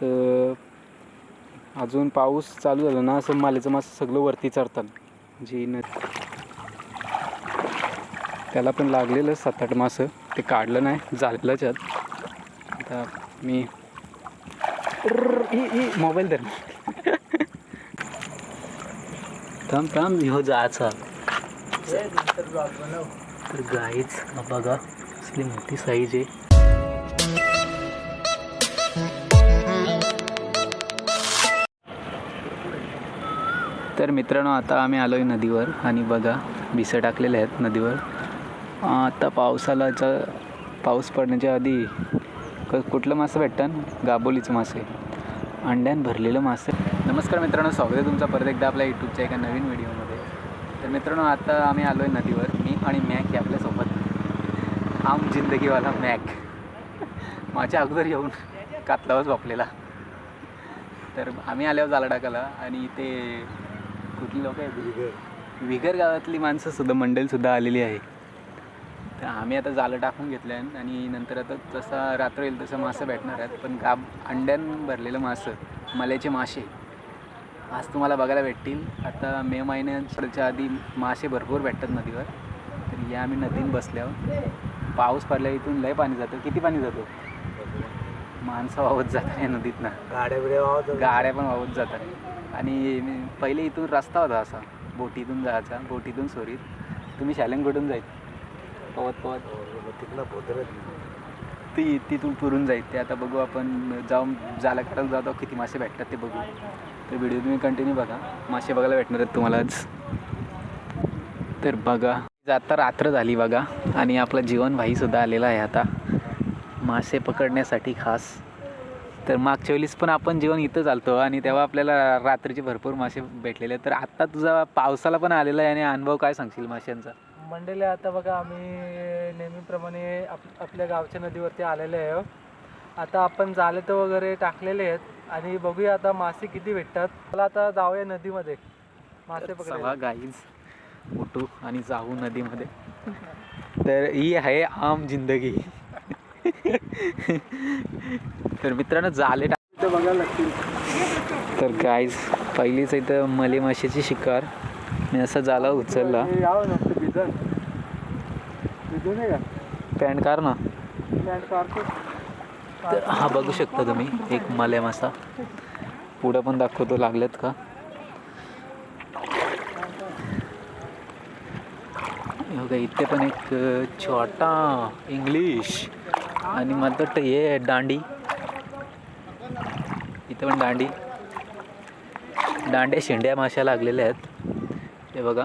तर अजून पाऊस चालू झाला ना असं मालेचं मासं सगळं वरती चढतात. जी न त्याला पण लागलेलं सात आठ मासं. ते काढलं नाही झालेलंच आहेत आता मी मोबाईल धर. थांब थांब हो जायचा. तर गाईच बघा असली मोठी साईज आहे. तर मित्रांनो आता आम्ही आलो आहे नदीवर आणि बघा भिसं टाकलेले आहेत नदीवर. आता पावसालाचा पाऊस पडण्याच्या आधी क कुठलं मासं भेटतं? गाबोलीचं मासे अंड्यान भरलेलं मासे नमस्कार मित्रांनो स्वागत आहे तुमचा परत एकदा आपल्या यूट्यूबच्या एका नवीन व्हिडिओमध्ये. तर मित्रांनो आता आम्ही आलो आहे नदीवर मी आणि मॅक आहे आपल्यासोबत. आम जिंदगीवाला मॅक. माझ्या अगोदर येऊन कातलावच वापलेला. तर आम्ही आल्यावर जाला टाकाला आणि ते कुठली लोक आहेत? विगर गावातली माणसं सुद्धा मंडळीसुद्धा आलेली आहे. तर आम्ही आता जालं टाकून घेतलं आहे आणि नंतर आता जसा रात्र येईल तसं मासे भेटणार आहेत. पण गाब अंड्यान भरलेलं मासं मल्याचे मासे आज तुम्हाला बघायला भेटतील. आता मे महिन्याच्या आधी मासे भरपूर भेटतात नदीवर. तर या आम्ही नदीन बसल्यावर पाऊस पडल्या इथून लय पाणी जातं. किती पाणी जातो? माणसं वाहत जातात या नदीतनं. गाड्या गाड्या पण वाहत जातात. आणि पहिले इथून रस्ता होता असा बोटीतून जायचा बोटीतून सोरीत तुम्ही शालेन कुठून जाईल पवत. पवत तिकडं भोदरत ती तिथून पुरून जाईल ते आता बघू आपण जाऊन जायला करायला जातो किती मासे भेटतात ते बघू. तर व्हिडिओ तुम्ही कंटिन्यू बघा. मासे बघायला भेटणार आहेत तुम्हालाच तर बघा आता रात्र झाली बघा. आणि आपला जीवन भाईसुद्धा आलेला आहे आता. मासे पकडण्यासाठी खास. तर मागच्या वेळेस पण आपण जेवण इथं चालतो आणि तेव्हा आपल्याला रात्रीचे भरपूर मासे भेटलेले तर आत्ता तुझा पावसाला पण आलेला आहे आणि अनुभव काय सांगशील माशांचा? मंडळी आता बघा आम्ही नेहमीप्रमाणे आप आपल्या गावच्या नदीवरती आलेले आहे आता आपण जाले तर वगैरे टाकलेले आहेत आणि बघूया आता मासे किती भेटतात. मला आता जाऊया नदीमध्ये. मासे पकडायला गाईज उठू आणि जाऊ नदीमध्ये. तर ही आहे आम जिंदगी. तर मित्रांनो जाले टाक इथं बघायला लागतील. तर गाईज पहिलीच इथं मले माशाची शिकार. मी असं जाला उचलला. पॅन्ट कार ना. तर हा बघू शकता तुम्ही एक मले मासा पुढं पण दाखवतो लागलेत का? हे इथे पण एक छोटा इंग्लिश आणि मला वाटतं हे दांडी. इथे पण दांडी. दांड्या शेंड्या माश्या लागलेल्या आहेत. हे बघा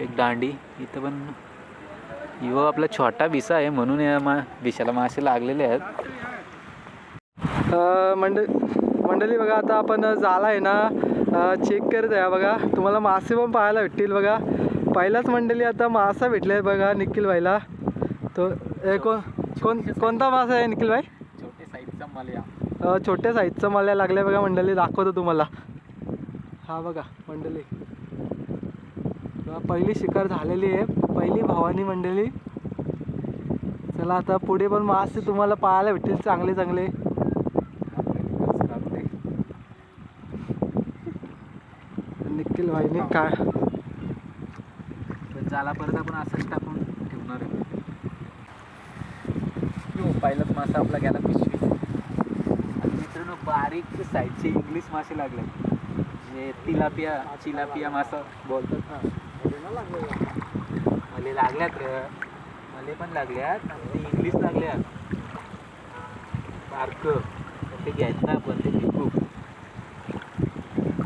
एक दांडी. इथं पण यो आपला छोटा विसा आहे म्हणून या मा विषाला मासे लागलेले आहेत. मंड मंडळी बघा आता आपण झाला आहे ना चेक करत आहे बघा. तुम्हाला मासे पण पाहायला भेटतील बघा. पहिलाच मंडळी आता मासा भेटला आहे बघा निखिल भाईला. तो कोण कोण कोणता मासा आहे निखिल भाई? छोटे साईजचा माल्या. छोट्या साईजचं मला लागल्या बघा मंडळी दाखवतो तुम्हाला. हा बघा मंडळी. पहिली शिकार झालेली आहे. पहिली भावानी मंडळी. चला आता पुढे पण मासे तुम्हाला पाहायला भेटतील चांगले चांगले. निखिल भाईने काय? झाला परत आपण असंच टाकून ठेवणार आहे. पहिलाच मासा आपला गेला पिशवी बारीक साईजचे इंग्लिश मासे लागले. जे तिलापिया चिलापिया मासा बोलतात. ना मले लागल्यात रे. मले पण लागल्यात. आणि इंग्लिश लागल्यात. बारक. ते घ्यायचं ना आपण ते पिकू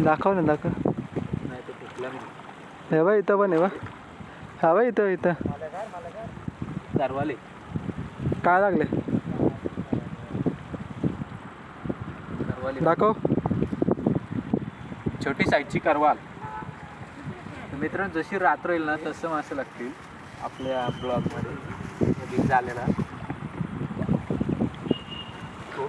दाखव ना दाखव. नाही तर पिकला नाही. हे बघ इथं पण आहे बा हा इथं इथं. सरवाले काय लागले? दाखव. छोटी साईजची करवाल. तर मित्रांनो जशी रात्र येईल ना तसं मासे लागतील आपल्या ब्लॉगमध्ये. झालेला.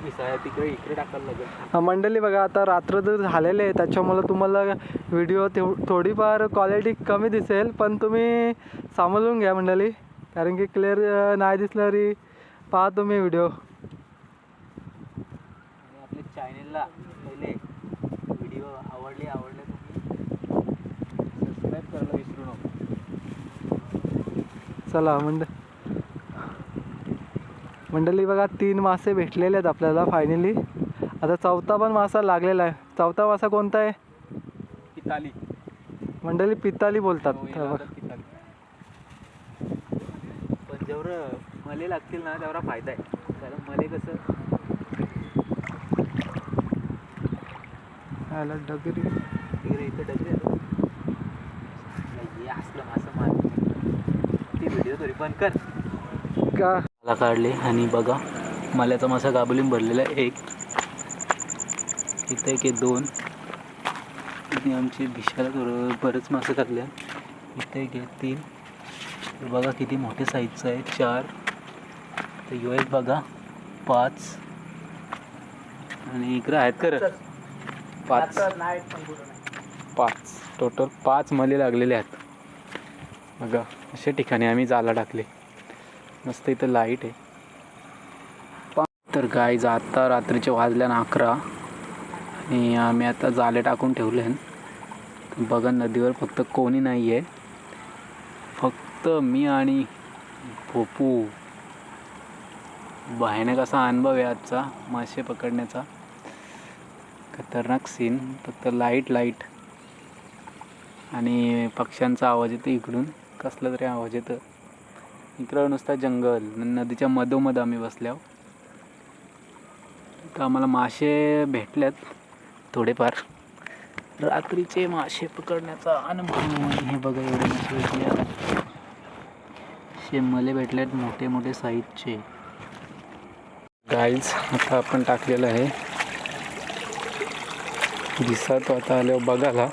विसाया तिकडे इकडे टाकायला लागेल हा, मंडळी बघा आता रात्र जर झालेले आहे. त्याच्यामुळं तुम्हाला व्हिडिओ थोडीफार क्वालिटी कमी दिसेल पण तुम्ही सांभाळून घ्या मंडळी. कारण की क्लिअर नाही दिसलं तरी पहा तुम्ही व्हिडिओ आणि आपले चॅनेलला पहिले व्हिडिओ आवडले आवडले तुम्ही सबस्क्राईब करायला विसरू नका चला मंड मंडळी बघा तीन मासे भेटलेले आहेत आपल्याला फायनली आता चौथा पण मासा लागलेला आहे. चौथा मासा कोणता आहे? पिताली. मंडळी पिताली बोलतात. हो. पण जेवढं मले लागतील ना तेवढा फायदा आहे. कारण मले कसं डगरी. इथं डगरे आहेत. नाही, हे असलं मासं मार ती व्हिडिओ तरी पण कर. का? मला काढले आणि बघा मल्याचा मासा गाबुलीन भरलेला आहे. एक इथं एक दोन. आणि आमची भिशाला थोडं बरंच मासे टाकले इथं एक तीन. बघा किती मोठे साईजचं आहे. चार. तर ह्यो एक बघा पाच. आणि इकडं आहेत कर पाच. पाच. टोटल पाच मले लागलेले आहेत. बघा. अशा ठिकाणी आम्ही जाला टाकले. मस्त इथं लाइट आहे. तर गाय आता रात्रीचे वाजल्यानं अकरा आणि आम्ही आता जाले टाकून ठेवले आहे बघा नदीवर फक्त कोणी नाही आहे फक्त मी आणि पोपू भयानक असा अनुभव आहे आजचा मासे पकडण्याचा. खतरनाक सीन फक्त लाइट लाइट आणि पक्ष्यांचा आवाज येतो इकडून. कसला तरी आवाज येतं. इकडं नुसता जंगल नदीच्या मधोमध आम्ही बसल्यावर. तर आम्हाला मासे भेटल्यात थोडेफार. रात्रीचे मासे पकडण्याचा अनुभव हे बघा एवढे मासे भेटले शेमले भेटलेत मोठे मोठे साईजचे. गाईज आता आपण टाकलेलं आहे. दिसा तो आता आल्यावर बघायला.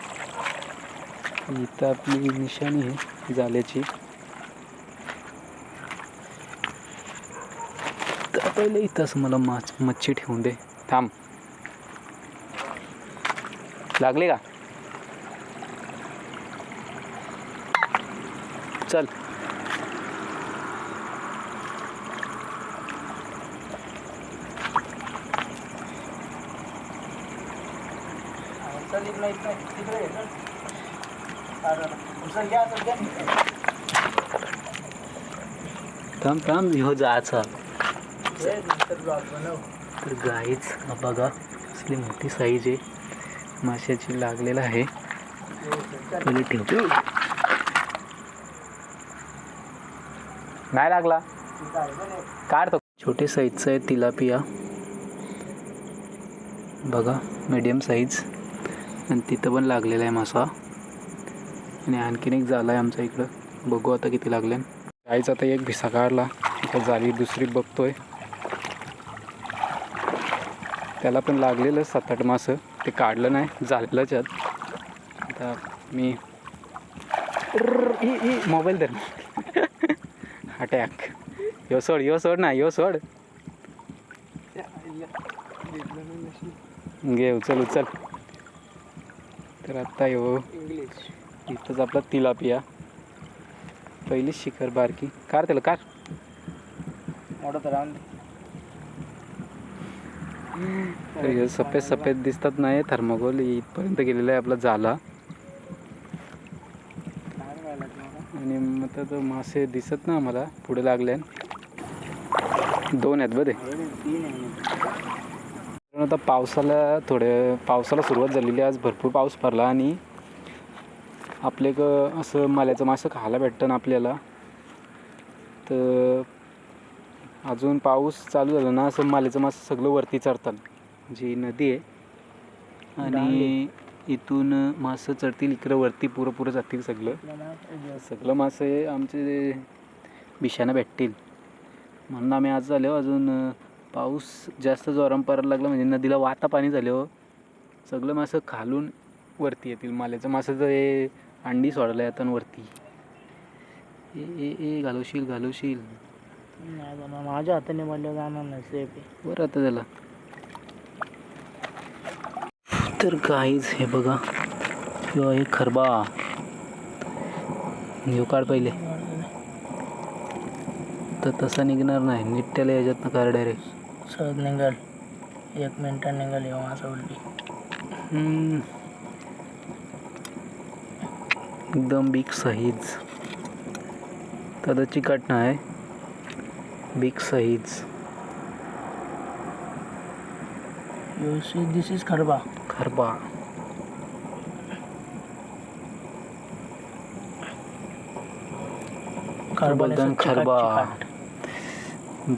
इथं आपली निशाणी आहे. झाल्याची. तर पहिले इथंच मला माच मच्छी ठेवून दे. थांब. लागले का? चल. थांब थांब ह्यो जायचा तर गाईच हा बघा असली मोठी साईज आहे. माशाची लागलेला आहे. पहिले ठेवतो. नाही लागला. काढतो छोटे साईजचं आहे तिलापिया. बघा मीडियम साईज आणि तिथं पण लागलेला आहे मासा. आणि आणखीन एक झाला आहे आमच्या इकडं. बघू आता किती लागले गाईचा आता एक भिसा काढला. आता झाली दुसरी बघतोय. त्याला पण लागलेलं सात आठ मासं. ते काढलं नाही. झालेलंच आता मी मोबाईल धर. अटॅक यो सोड यो सोड ना यो सोड. घे उचल उचल. तर आता यो. इथंच आपला तिलापिया. पहिली शिखर बारकी. कार त्याला कार. तर हे सफेद सफेद दिसतात नाही थर्माकोल इथपर्यंत गेलेला आहे आपला झाला आणि मग तर मासे दिसत ना आम्हाला पुढे लागले दोन आहेत बरे. आता पावसाला थोडे पावसाला सुरुवात झालेली. आज भरपूर पाऊस पडला आणि आपले क असं माल्याचं मासं खायला भेटतं ना आपल्याला. तर अजून पाऊस चालू झाला ना असं माल्याचं मासं सगळं वरती चढतात. जी नदी आहे. आणि इथून मासं चढतील इकडं वरती पुरं पुरं जातील सगळं. सगळं मासे आमचे बिशानं भेटतील. म्हणून आम्ही आज झालो अजून पाऊस जास्त जोरान पडायला लागला म्हणजे नदीला वाता पाणी झालं सगळं मासं खालून वरती येतील माल्याचं मासं हे अंडी सोडायला येतात वरती. ए ए ए घालवशील घालवशील. नाही जाणार. माझ्या हाताने म्हणलं जाणार नाही सेफ आहे बरं आता त्याला तर काहीच हे बघा. ह्यो आहे खरबा. ह्यो काढ पहिले. तर तसा निघणार नाही. नीट त्याला याच्यातनं काढ डायरेक्ट सहज निघाल. एक मिनिटात निघाली हो असं उडली हम्म. एकदम बिग साईज तर चिकट नाही बिग साईज दिस इज खरबा. खरबा. खरबा बोलताना खरबा.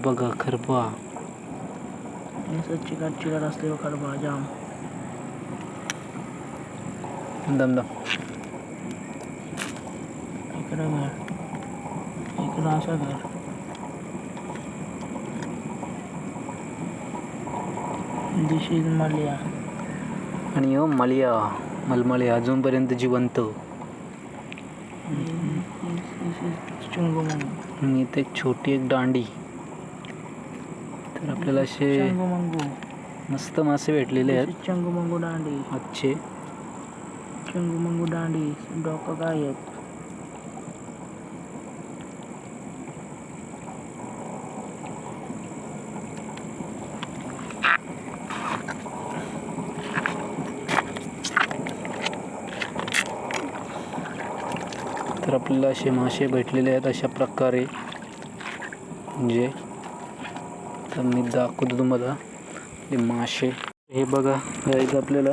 बघा खरबा. चिकट चिकट असते हो खरबा जाम. दम दम. इकडं घर. इकडं असं घर. दिस इज मलिया आणि हो मलिया. मलमले अजूनपर्यंत जिवंत. चुंगुमंगू आणि इथे एक छोटी एक दांडी. तर आपल्याला असे मस्त मासे भेटलेले आहेत. चंगुमंगू दांडी. आजचे चंगुमंगू दांडी. डोकं काय आहेत आपल्याला असे मासे भेटलेले आहेत अशा प्रकारे. म्हणजे तर मी दाखवतो तुम्हाला. ते मासे. हे बघा गाईज आपल्याला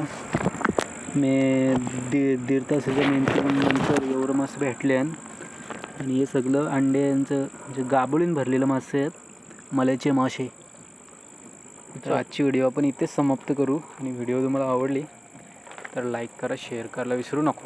मी दीड दीड तासाच्या नंतर नंतर एवढं मासे भेटले आहेत. आणि हे सगळं अंड्यांचं म्हणजे गाबळीन भरलेलं मासे आहेत मल्याचे मासे. तर आजची व्हिडिओ आपण इथेच समाप्त करू. आणि व्हिडिओ तुम्हाला आवडली तर लाईक करा शेअर करायला विसरू नको.